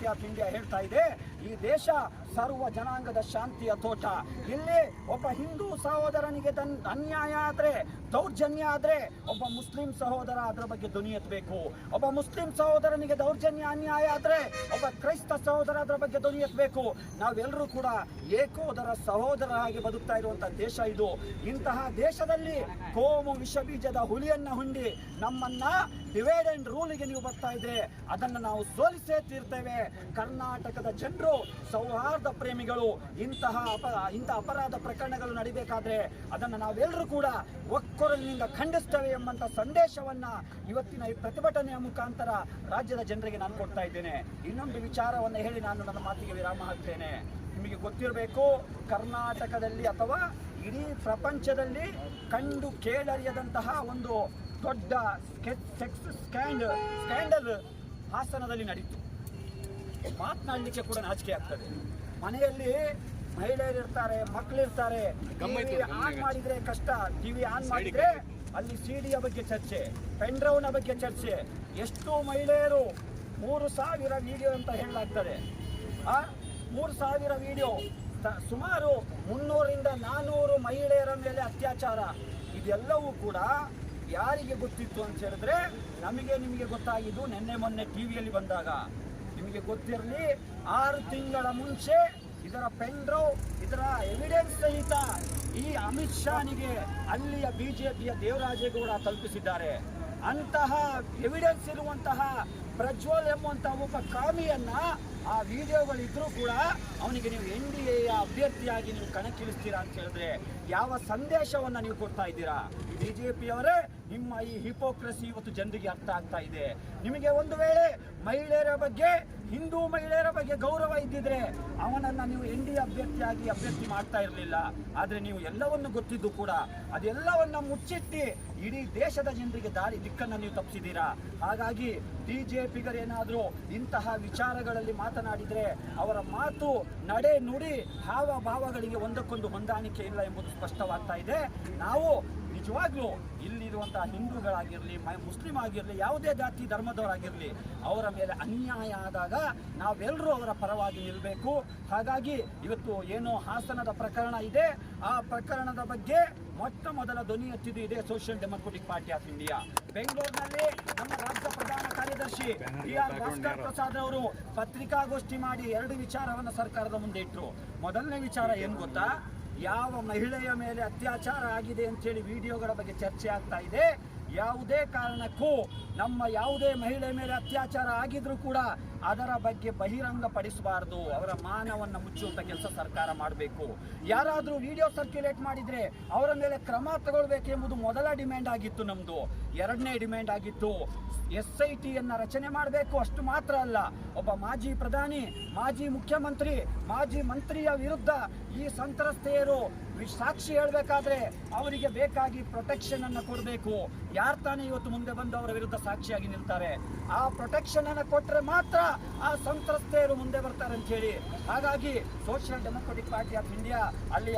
Party of India ಹೇಳ್ತಾ ಇದೆ, ಈ ದೇಶ ಸರ್ವ ಜನಾಂಗದ ಶಾಂತಿಯ ತೋಟ. ಇಲ್ಲಿ ಒಬ್ಬ ಹಿಂದೂ ಸಹೋದರನಿಗೆ ಅನ್ಯಾಯ ಆದ್ರೆ ದೌರ್ಜನ್ಯ ಆದರೆ ಒಬ್ಬ ಮುಸ್ಲಿಂ ಸಹೋದರ ಅದರ ಬಗ್ಗೆ ಧ್ವನಿ ಎತ್ತಬೇಕು. ಒಬ್ಬ ಮುಸ್ಲಿಂ ಸಹೋದರನಿಗೆ ದೌರ್ಜನ್ಯ ಅನ್ಯಾಯ ಆದರೆ ಒಬ್ಬ ಕ್ರೈಸ್ತ ಸಹೋದರ ಅದರ ಬಗ್ಗೆ ಧ್ವನಿ ಎತ್ತಬೇಕು. ನಾವೆಲ್ಲರೂ ಕೂಡ ಏಕೋದರ ಸಹೋದರ ಹಾಗೆ ಬದುಕ್ತಾ ಇರುವಂತಹ ದೇಶ ಇದು. ಇಂತಹ ದೇಶದಲ್ಲಿ ಕೋಮು ವಿಷಬೀಜದ ಹುಲಿಯನ್ನ ಹುಂಡಿ ನಮ್ಮನ್ನ ಡಿವೈಡ್ ಅಂಡ್ ರೂಲಿಗೆ ನೀವು ಬರ್ತಾ ಇದ್ರೆ ಅದನ್ನು ನಾವು ಸೋಲಿಸೇ ತೀರ್ತೇವೆ. ಕರ್ನಾಟಕದ ಜನರು ಸೌಹಾರ್ದ ಪ್ರೇಮಿಗಳು ಇಂತಹ ಅಪ ಇಂತಹ ಅಪರಾಧ ಪ್ರಕರಣಗಳು ನಡಿಬೇಕಾದ್ರೆ ಅದನ್ನು ನಾವೆಲ್ಲರೂ ಕೂಡ ಒಕ್ಕೊರಲಿನಿಂದ ಖಂಡಿಸ್ತೇವೆ ಎಂಬಂತ ಸಂದೇಶವನ್ನ ಇವತ್ತಿನ ಈ ಪ್ರತಿಭಟನೆಯ ಮುಖಾಂತರ ರಾಜ್ಯದ ಜನರಿಗೆ ನಾನು ಕೊಡ್ತಾ ಇದ್ದೇನೆ. ಇನ್ನೊಂದು ವಿಚಾರವನ್ನು ಹೇಳಿ ನಾನು ನನ್ನ ಮಾತಿಗೆ ವಿರಾಮ ಹಾಕ್ತೇನೆ. ನಿಮಗೆ ಗೊತ್ತಿರಬೇಕು, ಕರ್ನಾಟಕದಲ್ಲಿ ಅಥವಾ ಇಡೀ ಪ್ರಪಂಚದಲ್ಲಿ ಕಂಡು ಕೇಳರಿಯದಂತಹ ಒಂದು ದೊಡ್ಡ ಸೆಕ್ಸ್ ಸ್ಕ್ಯಾಂಡ್, ಸ್ಕ್ಯಾಂಡಲ್ ಹಾಸನದಲ್ಲಿ ನಡೀತು. ಮಾತನಾಡಲಿಕ್ಕೆ ಕೂಡ ನಾಚಿಕೆ ಆಗ್ತದೆ. ಮನೆಯಲ್ಲಿ ಮಹಿಳೆಯರು ಇರ್ತಾರೆ ಮಕ್ಕಳಿರ್ತಾರೆ ಟಿವಿ ಆನ್ ಮಾಡಿದ್ರೆ ಕಷ್ಟ. ಟಿವಿ ಆನ್ ಮಾಡಿದ್ರೆ ಅಲ್ಲಿ ಸಿಡಿಯ ಬಗ್ಗೆ ಚರ್ಚೆ ಪೆಂಡ್ರೌನ ಬಗ್ಗೆ ಚರ್ಚೆ. ಎಷ್ಟು ಮಹಿಳೆಯರು ಮೂರು ಸಾವಿರ ವಿಡಿಯೋ ಅಂತ ಹೇಳಲಾಗ್ತದೆ. ಆ ಮೂರು ಸಾವಿರ ವಿಡಿಯೋ ಸುಮಾರು ಮುನ್ನೂರಿಂದ ನಾನ್ನೂರು ಮಹಿಳೆಯರ ಮೇಲೆ ಅತ್ಯಾಚಾರ. ಇದೆಲ್ಲವೂ ಕೂಡ ಯಾರಿಗೆ ಗೊತ್ತಿತ್ತು ಅಂತ ಹೇಳಿದ್ರೆ ನಮಗೆ ನಿಮಗೆ ಗೊತ್ತಾಗಿದ್ದು ನಿನ್ನೆ ಮೊನ್ನೆ ಟಿವಿಯಲ್ಲಿ ಬಂದಾಗ. ನಿಮಗೆ ಗೊತ್ತಿರಲಿ ಆರು ತಿಂಗಳ ಮುಂಚೆ ಇದರ ಪೆಂಡ್ರೋ ಇದರ ಎವಿಡೆನ್ಸ್ ಸಹಿತ ಈ ಅಮಿತ್ ಶಾನಿಗೆ ಅಲ್ಲಿಯ ಬಿಜೆಪಿಯ ದೇವರಾಜೇಗೌಡ ತಲುಪಿಸಿದ್ದಾರೆ. ಅಂತಹ ಎವಿಡೆನ್ಸ್ ಇರುವಂತಹ ಪ್ರಜ್ವಲ್ ಎಂಬಂತಹ ಒಬ್ಬ ಕಾಮಿಯನ್ನ ಆ ವಿಡಿಯೋಗಳಿದ್ರೂ ಕೂಡ ಅವನಿಗೆ ನೀವು ಎನ್ ಡಿ ಎ ಅಭ್ಯರ್ಥಿಯಾಗಿ ನೀವು ಕಣಕ್ಕಿಳಿಸ್ತೀರಾ ಅಂತ ಹೇಳಿದ್ರೆ ಯಾವ ಸಂದೇಶವನ್ನ ನೀವು ಕೊಡ್ತಾ ಇದ್ದೀರಾ? ಬಿಜೆಪಿಯವರೇ, ನಿಮ್ಮ ಈ ಹಿಪೋಕ್ರಸಿ ಇವತ್ತು ಜನರಿಗೆ ಅರ್ಥ ಆಗ್ತಾ ಇದೆ. ನಿಮಗೆ ಒಂದು ವೇಳೆ ಮಹಿಳೆಯರ ಬಗ್ಗೆ, ಹಿಂದೂ ಮಹಿಳೆಯರ ಬಗ್ಗೆ ಗೌರವ ಇದ್ದಿದ್ರೆ ಅವನನ್ನ ನೀವು ಎನ್ ಡಿ ಅಭ್ಯರ್ಥಿಯಾಗಿ ಅಭ್ಯರ್ಥಿ ಮಾಡ್ತಾ ಇರಲಿಲ್ಲ. ಆದ್ರೆ ನೀವು ಎಲ್ಲವನ್ನು ಗೊತ್ತಿದ್ದು ಕೂಡ ಅದೆಲ್ಲವನ್ನ ಮುಚ್ಚಿಟ್ಟು ಇಡೀ ದೇಶದ ಜನರಿಗೆ ದಾರಿ ದಿಕ್ಕನ್ನು ನೀವು ತಪ್ಪಿಸಿದ್ದೀರಾ? ಹಾಗಾಗಿ ಬಿಜೆಪಿಗರೇನಾದರೂ ಇಂತಹ ವಿಚಾರಗಳಲ್ಲಿ ಮಾತನಾಡಿದರೆ ಅವರ ಮಾತು ನಡೆ ನುಡಿ ಹಾವ ಭಾವಗಳಿಗೆ ಒಂದಕ್ಕೊಂದು ಹೊಂದಾಣಿಕೆ ಇಲ್ಲ ಎಂಬುದು ಸ್ಪಷ್ಟವಾಗ್ತಾ ಇದೆ. ನಾವು ನಿಜವಾಗ್ಲೂ ಇಲ್ಲಿರುವಂತಹ ಹಿಂದೂಗಳಾಗಿರಲಿ ಮುಸ್ಲಿಂ ಆಗಿರಲಿ, ಯಾವುದೇ ಜಾತಿ, ಧರ್ಮದವರಾಗಿರಲಿ, ಅವರ ಮೇಲೆ ಅನ್ಯಾಯ ಆದಾಗ ನಾವೆಲ್ಲರೂ ಅವರ ಪರವಾಗಿ ನಿಲ್ಲಬೇಕು ಹಾಗಾಗಿ ಇವತ್ತು ಏನು ಹಾಸನದ ಪ್ರಕರಣ ಇದೆ. ಆ ಪ್ರಕರಣದ ಬಗ್ಗೆ ಮೊಟ್ಟ ಮೊದಲ ಧ್ವನಿ ಎತ್ತಿದ್ದು ಇದೆ social democratic party of India ಬೆಂಗಳೂರಿನಲ್ಲಿ ನಮ್ಮ ರಾಜ್ಯ ಪ್ರಧಾನ ಕಾರ್ಯದರ್ಶಿ ಬಿ ಆರ್ ಭಾಸ್ಕರ್ ಪ್ರಸಾದ್ ಅವರು ಪತ್ರಿಕಾಗೋಷ್ಠಿ ಮಾಡಿ ಎರಡು ವಿಚಾರವನ್ನು ಸರ್ಕಾರದ ಮುಂದೆ ಇಟ್ಟರು ಮೊದಲನೇ ವಿಚಾರ ಏನು ಗೊತ್ತಾ? ಯಾವ ಮಹಿಳೆಯ ಮೇಲೆ ಅತ್ಯಾಚಾರ ಆಗಿದೆ ಅಂತೇಳಿ ವಿಡಿಯೋಗಳ ಬಗ್ಗೆ ಚರ್ಚೆ ಆಗ್ತಾ ಇದೆ. ಯಾವುದೇ ಕಾರಣಕ್ಕೂ ನಮ್ಮ ಯಾವುದೇ ಮಹಿಳೆ ಮೇಲೆ ಅತ್ಯಾಚಾರ ಆಗಿದ್ರೂ ಕೂಡ ಅದರ ಬಗ್ಗೆ ಬಹಿರಂಗ ಪಡಿಸಬಾರದು ಅವರ ಮಾನವನ್ನ ಮುಚ್ಚುವಂಥ ಕೆಲಸ ಸರ್ಕಾರ ಮಾಡಬೇಕು. ಯಾರಾದರೂ ವಿಡಿಯೋ ಸರ್ಕ್ಯುಲೇಟ್ ಮಾಡಿದ್ರೆ ಅವರ ಮೇಲೆ ಕ್ರಮ ತಗೊಳ್ಬೇಕೆಂಬುದು ಮೊದಲ ಡಿಮ್ಯಾಂಡ್ ಆಗಿತ್ತು ನಮ್ಮದು ಎರಡನೇ ಡಿಮ್ಯಾಂಡ್ ಆಗಿತ್ತು. ಎಸ್ ಐ ಟಿಯನ್ನು ರಚನೆ ಮಾಡಬೇಕು ಅಷ್ಟು ಮಾತ್ರ ಅಲ್ಲ. ಒಬ್ಬ ಮಾಜಿ ಪ್ರಧಾನಿ, ಮಾಜಿ ಮುಖ್ಯಮಂತ್ರಿ, ಮಾಜಿ ಮಂತ್ರಿಯ ವಿರುದ್ಧ ಈ ಸಂತ್ರಸ್ತೆಯರು ಸಾಕ್ಷಿ ಹೇಳಬೇಕಾದ್ರೆ ಅವರಿಗೆ ಬೇಕಾಗಿ ಪ್ರೊಟೆಕ್ಷನ್ ಅನ್ನು ಕೊಡಬೇಕು. ಯಾರು ತಾನೇ ಇವತ್ತು ಮುಂದೆ ಬಂದು ಅವರ ವಿರುದ್ಧ ಸಾಕ್ಷಿಯಾಗಿ ನಿಲ್ತಾರೆ? ಆ ಪ್ರೊಟೆಕ್ಷನ್ ಅನ್ನ ಕೊಟ್ಟರೆ ಮಾತ್ರ ಆ ಸಂತ್ರಸ್ತೆಯರು ಮುಂದೆ ಬರ್ತಾರೆ ಅಂತ ಹೇಳಿ. ಹಾಗಾಗಿ social democratic party of India ಅಲ್ಲಿ